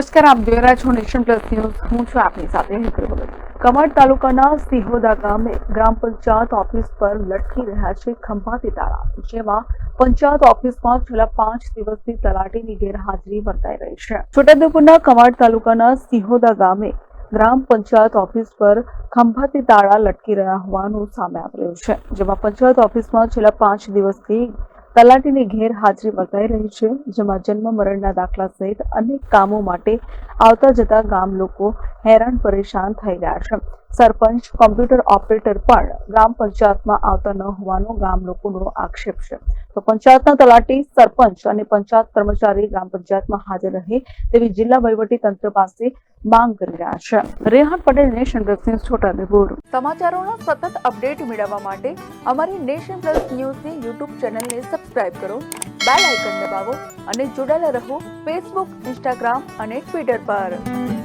નમસ્કાર, આપ જોઈ રહ્યા છો નેશન પ્લસ ન્યૂઝ. હું છું આપની સાથે કમળ તાલુકાના સિહોદા ગામે ગ્રામ પંચાયત ઓફિસ પર લટકી રહ્યા છે ખંભાતી તાળા જેમાં પંચાયત ઓફિસમાં છેલ્લા પાંચ દિવસથી તલાટીની ગેરહાજરી વર્તાઈ રહી છે. છોટાઉદેપુરના કમળ તાલુકાના સિહોદા ગામે ગ્રામ પંચાયત ઓફિસ પર ખંભાતી તાળા લટકી રહ્યા હોવાનું સામે આવી રહ્યું છે, જેમાં પંચાયત ઓફિસમાં છેલ્લા પાંચ દિવસથી તલાટીની ગેરહાજરી વર્તાઈ રહી છે, જેમાં જન્મ મરણના દાખલા સહિત અનેક કામો માટે આવતા જતા ગામ લોકો હેરાન પરેશાન થઈ રહ્યા છે. સરપંચ, કોમ્પ્યુટર ઓપરેટર પણ ગ્રામ પંચાયતમાં આવતા ન હોવાનો ગામ લોકોનો આક્ષેપ છે. તો પંચાયતના તલાટી, સરપંચ અને પંચાયત કર્મચારી ગ્રામ પંચાયતમાં હાજર રહે તેવી જિલ્લા વહીવટી તંત્ર પાસે માંગ કરી રહ્યા છે. Rehan Patel nation plus news Chhota Udepur સમાચારોના સતત અપડેટ મેળવવા માટે અમારી નેશન પ્લસ ન્યૂઝની યુટ્યુબ ચેનલને સબસ્ક્રાઇબ કરો, બેલ આઇકન દબાવો અને જોડાયેલા રહો ફેસબુક ઇન્સ્ટાગ્રામ અને ટ્વિટર પર.